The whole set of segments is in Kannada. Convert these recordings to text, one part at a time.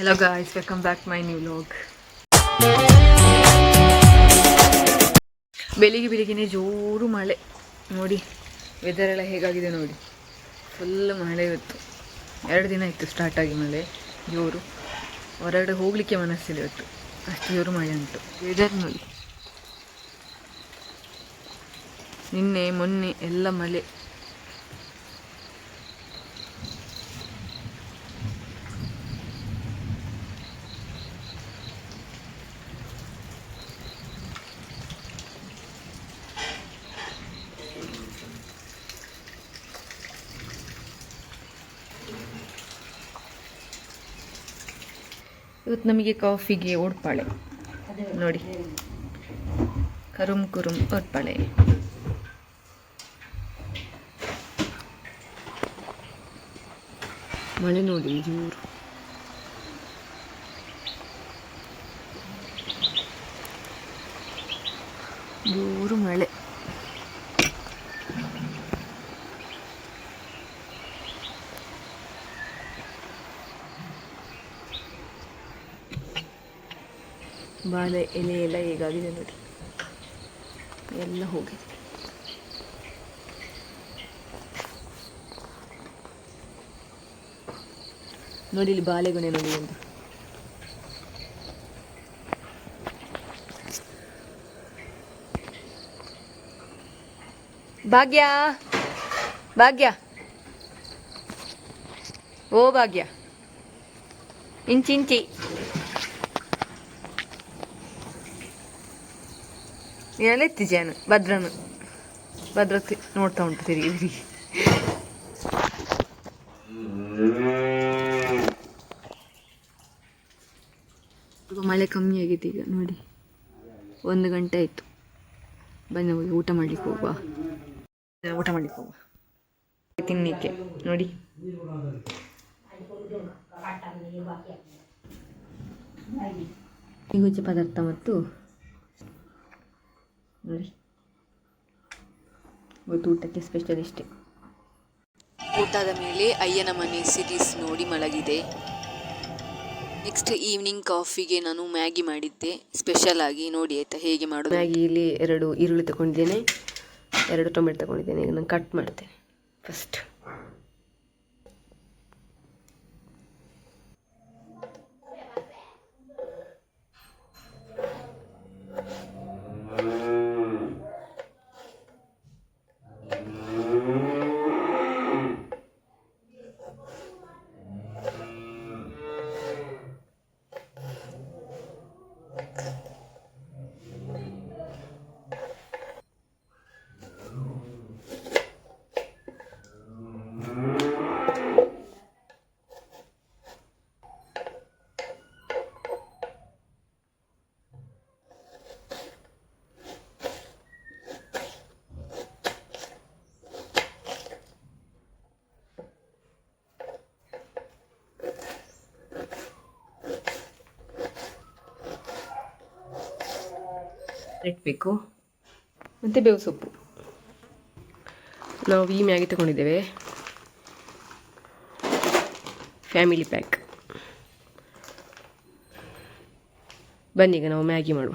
Guys, welcome back to my new vlog. ಬೆಳಿಗ್ಗೆ ಬೆಳಿಗ್ಗೆನೆ ಜೋರು ಮಳೆ. ನೋಡಿ ವೆದರ್ ಎಲ್ಲ ಹೇಗಾಗಿದೆ ನೋಡಿ. ಫುಲ್ ಮಳೆ ಇವತ್ತು. ಎರಡು ದಿನ ಇತ್ತು ಸ್ಟಾರ್ಟ್ ಆಗಿ ಮಳೆ. ಜೋರು. ಹೊರಗಡೆ ಹೋಗಲಿಕ್ಕೆ ಮನಸ್ಸಿದೆ ಇವತ್ತು. ಅಷ್ಟು ಜೋರು ಮಳೆ ಉಂಟು. ವೆದರ್ ನೋಡಿ. ನಿನ್ನೆ ಮೊನ್ನೆ ಎಲ್ಲ ಮಳೆ. ಇವತ್ತು ನಮಗೆ ಕಾಫಿಗೆ ಓಡ್ಪಾಳೆ. ನೋಡಿ. ಕರುಮ್ ಕುರುಮ್ ಓಡ್ಪಾಳೆ. ಮಳೆ ನೋಡಿ ಜೋರು. ಜೋರು ಮಳೆ. ಬಾಳೆ ಎಲೆ ಎಲ್ಲ ಹೇಗಾಗಿದೆ ನೋಡಿ. ಎಲ್ಲ ಹೋಗಿದೆ. ನೋಡಿ ಇಲ್ಲಿ ಬಾಳೆಗೊನೆ ನೋಡಿ ಒಂದು ಭಾಗ್ಯ ಭಾಗ್ಯ. ಓ ಭಾಗ್ಯ. ಇಂಚಿಂಚಿ. ಎಲ್ಲ ಎತ್ತಿದ್ಯಾನು ಭದ್ರನು. ಭದ್ರತೆ ನೋಡ್ತಾ ಉಂಟು ತಿರುಗಿ ತಿರುಗಿ. ಮಳೆ ಕಮ್ಮಿ ಆಗಿದೆ ಈಗ ನೋಡಿ. ಒಂದು ಗಂಟೆ ಆಯಿತು. ಬನ್ನಿ ಹೋಗಿ ಊಟ ಮಾಡ್ಲಿಕ್ಕೆ ಹೋಗುವ. ಊಟ ಮಾಡ್ಲಿಕ್ಕೆ ಹೋಗುವ. ತಿನ್ನಲಿಕ್ಕೆ ನೋಡಿ. ಈ ಪದಾರ್ಥ ಮತ್ತು ನೋಡಿ ಇವತ್ತು ಊಟಕ್ಕೆ ಸ್ಪೆಷಲ್ ಇಷ್ಟೇ. ಊಟದ ಮೇಲೆ ಅಯ್ಯನ ಮನೆ ಸಿರೀಸ್ ನೋಡಿ ಮಲಗಿದೆ. ನೆಕ್ಸ್ಟ್ ಈವ್ನಿಂಗ್ ಕಾಫಿಗೆ ನಾನು ಮ್ಯಾಗಿ ಮಾಡಿದ್ದೆ. ಸ್ಪೆಷಲ್ ಆಗಿ ನೋಡಿ ಆಯಿತಾ ಹೇಗೆ ಮಾಡೋದು ಮ್ಯಾಗಿಯಲ್ಲಿ ಎರಡು ಈರುಳ್ಳಿ ತಗೊಂಡಿದ್ದೇನೆ. ಎರಡು ಟೊಮೆಟೊ ತಗೊಂಡಿದ್ದೇನೆ. ಈಗ ನಾನು ಕಟ್ ಮಾಡ್ತೇನೆ. First Mm-hmm. ಇಟ್ಬೇಕು ಮತ್ತು ಬೇವು ಸೊಪ್ಪು. ನಾವು ಈ ಮ್ಯಾಗಿ ತಗೊಂಡಿದ್ದೇವೆ. ಫ್ಯಾಮಿಲಿ ಪ್ಯಾಕ್ ಬನ್ನಿ ಈಗ ನಾವು ಮ್ಯಾಗಿ ಮಾಡುವ.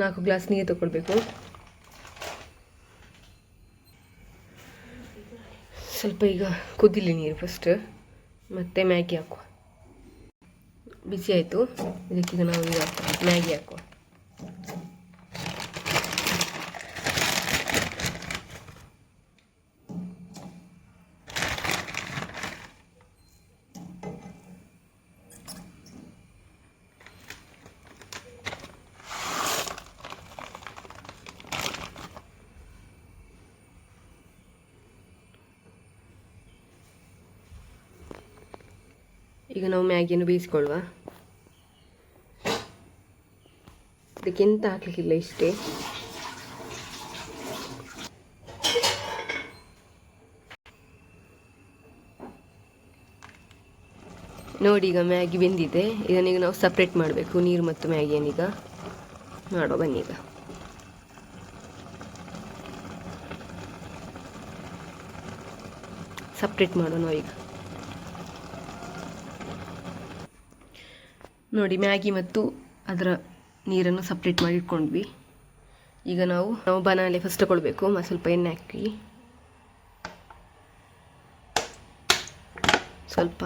ನಾಲ್ಕು ಗ್ಲಾಸ್ ನೀರು ತಗೊಳ್ಬೇಕು. ಸ್ವಲ್ಪ ಈಗ ಕುದಿಲಿ ನೀರು ಫಸ್ಟ್ ಮತ್ತೆ ಮ್ಯಾಗಿ ಹಾಕುವ. ಬಿಸಿ ಆಯಿತು. ಇದಕ್ಕೀಗ ನಾವು ಮ್ಯಾಗಿ ಹಾಕುವ. ಈಗ ನಾವು ಮ್ಯಾಗಿಯನ್ನು ಬೇಯಿಸ್ಕೊಳ್ಳುವ ಇದಕ್ಕೆ ಎಂತ ಹಾಕ್ಲಿಕ್ಕಿಲ್ಲ ಇಷ್ಟೇ. ನೋಡಿ ಈಗ ಮ್ಯಾಗಿ ಬೆಂದಿದೆ. ಇದನ್ನೀಗ ನಾವು ಸಪ್ರೇಟ್ ಮಾಡಬೇಕು. ನೀರು ಮತ್ತು ಮ್ಯಾಗಿಯನ್ನೀಗ ಮಾಡುವ ಬನ್ನಿ ಈಗ ಸಪ್ರೇಟ್ ಮಾಡೋಣ ಈಗ. ನೋಡಿ, ಮ್ಯಾಗಿ ಮತ್ತು ಅದರ ನೀರನ್ನು ಸಪ್ರೇಟ್ ಮಾಡಿ ಇಟ್ಕೊಂಡ್ವಿ. ಈಗ ನಾವು ನಾವು ಬನಾಲೆ ಫಸ್ಟ್ ತಗೊಳ್ಬೇಕು ಮತ್ತು ಸ್ವಲ್ಪ ಎಣ್ಣೆ ಹಾಕಿ. ಸ್ವಲ್ಪ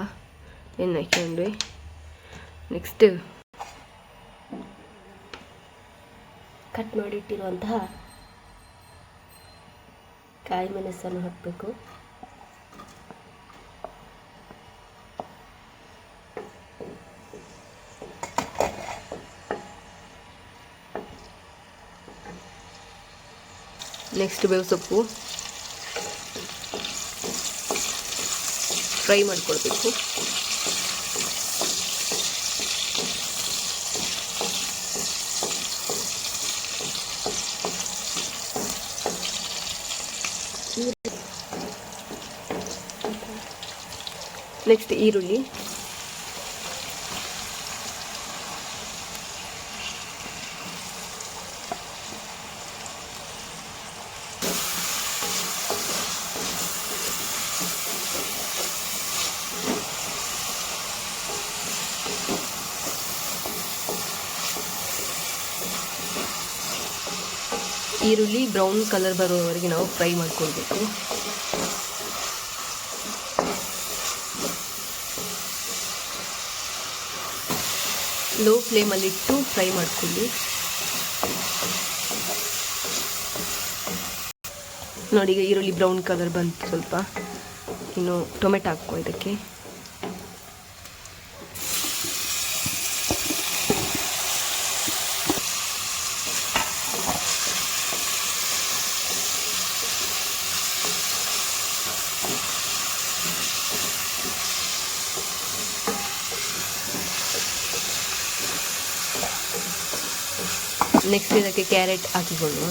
ಎಣ್ಣೆ ಹಾಕೊಂಡ್ವಿ ನೆಕ್ಸ್ಟ್ ಕಟ್ ಮಾಡಿಟ್ಟಿರುವಂತಹ ಕಾಯಿ ಮೆಣಸನ್ನು ಹಾಕಬೇಕು. ನೆಕ್ಸ್ಟ್ ಬೇವು ಸೊಪ್ಪು. ಫ್ರೈ ಮಾಡ್ಕೊಳ್ಬೇಕು. ನೆಕ್ಸ್ಟ್ ಈರುಳ್ಳಿ. ಈರುಳ್ಳಿ ಬ್ರೌನ್ ಕಲರ್ ಬರುವವರೆಗೆ ನಾವು ಫ್ರೈ ಮಾಡ್ಕೊಳ್ಬೇಕು. ಲೋ ಫ್ಲೇಮಲ್ಲಿಟ್ಟು ಫ್ರೈ ಮಾಡ್ಕೊಳ್ಳಿ. ನೋಡಿ, ಈಗ ಈರುಳ್ಳಿ ಬ್ರೌನ್ ಕಲರ್ ಬಂತು ಸ್ವಲ್ಪ. ಇನ್ನು ಟೊಮೆಟೊ ಹಾಕುವ ಇದಕ್ಕೆ. ನೆಕ್ಸ್ಟ್ ಇದಕ್ಕೆ ಕ್ಯಾರೆಟ್ ಹಾಕಿಕೊಳ್ಳುವ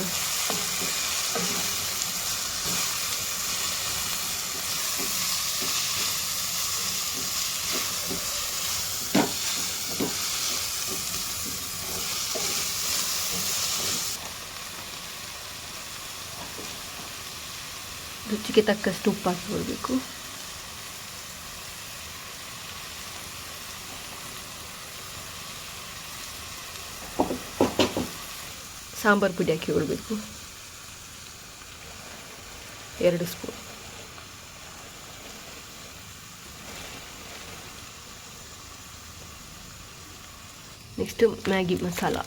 ರುಚಿಗೆ ತಕ್ಕಷ್ಟು ಉಪ್ಪು ಹಾಕಿಕೊಳ್ಬೇಕು ಸಾಂಬಾರು ಪುಡಿ ಹಾಕಿಕೊಳ್ಬೇಕು ಎರಡು spoon. Next Maggi masala.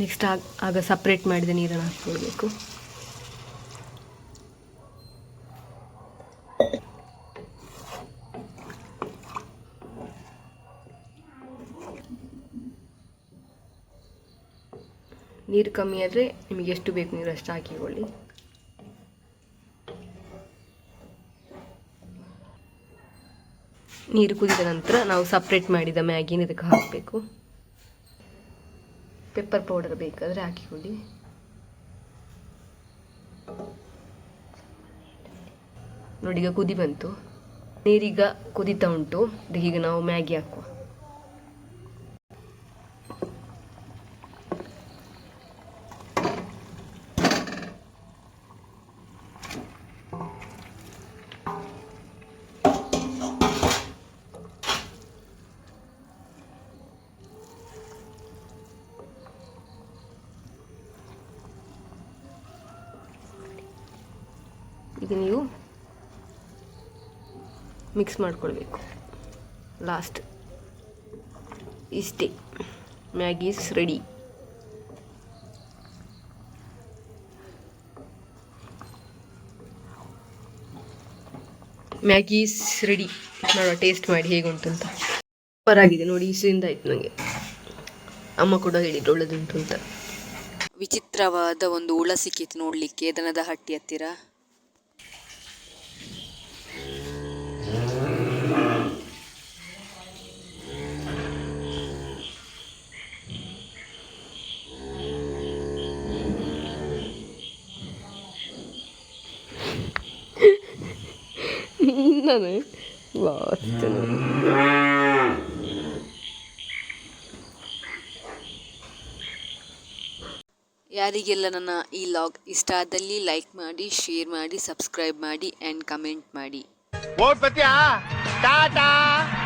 Next ಆಗ ಆಗ ಸಪ್ರೇಟ್ ಮಾಡಿದ ನೀರನ್ನು ಹಾಕ್ಕೊಳ್ಬೇಕು. ನೀರು ಕಮ್ಮಿ ಆದರೆ ನಿಮಗೆ ಎಷ್ಟು ಬೇಕು ನೀರು ಅಷ್ಟು ಹಾಕಿಕೊಳ್ಳಿ ನೀರು ಕುದಿದ ನಂತರ ನಾವು ಸಪ್ರೇಟ್ ಮಾಡಿದ ಮ್ಯಾಗಿನ ಇದಕ್ಕೆ ಹಾಕಬೇಕು. ಪೆಪ್ಪರ್ ಪೌಡರ್ ಬೇಕಾದರೆ ಹಾಕಿಕೊಳ್ಳಿ. ನೋಡಿ, ಈಗ ಕುದಿ ಬಂತು. ನೀರೀಗ ಕುದಿತಾ ಉಂಟು. ಈಗ ನಾವು ಮ್ಯಾಗಿ ಹಾಕುವ. ಈಗ ನೀವು ಮಿಕ್ಸ್ ಮಾಡ್ಕೊಳ್ಬೇಕು. ಲಾಸ್ಟ್ ಇಷ್ಟೇ. ಮ್ಯಾಗೀಸ್ ರೆಡಿ ಮ್ಯಾಗೀಸ್ ರೆಡಿ ನೋಡುವ ಟೇಸ್ಟ್ ಮಾಡಿ ಹೇಗುಂಟು ಅಂತ. ಸೂಪರ್ ಆಗಿದೆ ನೋಡಿ ಇಸಿಂದ ಆಯ್ತು ನನಗೆ ಅಮ್ಮ ಕೂಡ ಹೇಳಿದ್ರು ಒಳ್ಳೆದುಂಟು ಅಂತ. ವಿಚಿತ್ರವಾದ ಒಂದು ಹುಳ ಸಿಕ್ಕಿತ್ತು ನೋಡಲಿಕ್ಕೆ, ದನದ ಹಟ್ಟಿ ಹತ್ತಿರ. ನಾನು ಯಾರಿಗೆಲ್ಲ ನನ್ನ ಈ ಲಾಗ್ ಇಷ್ಟ ಆದಲ್ಲಿ ಲೈಕ್ ಮಾಡಿ ಶೇರ್ ಮಾಡಿ ಸಬ್ಸ್ಕ್ರೈಬ್ ಮಾಡಿ ಆ್ಯಂಡ್ ಕಮೆಂಟ್ ಮಾಡಿ. ಟಾಟಾ!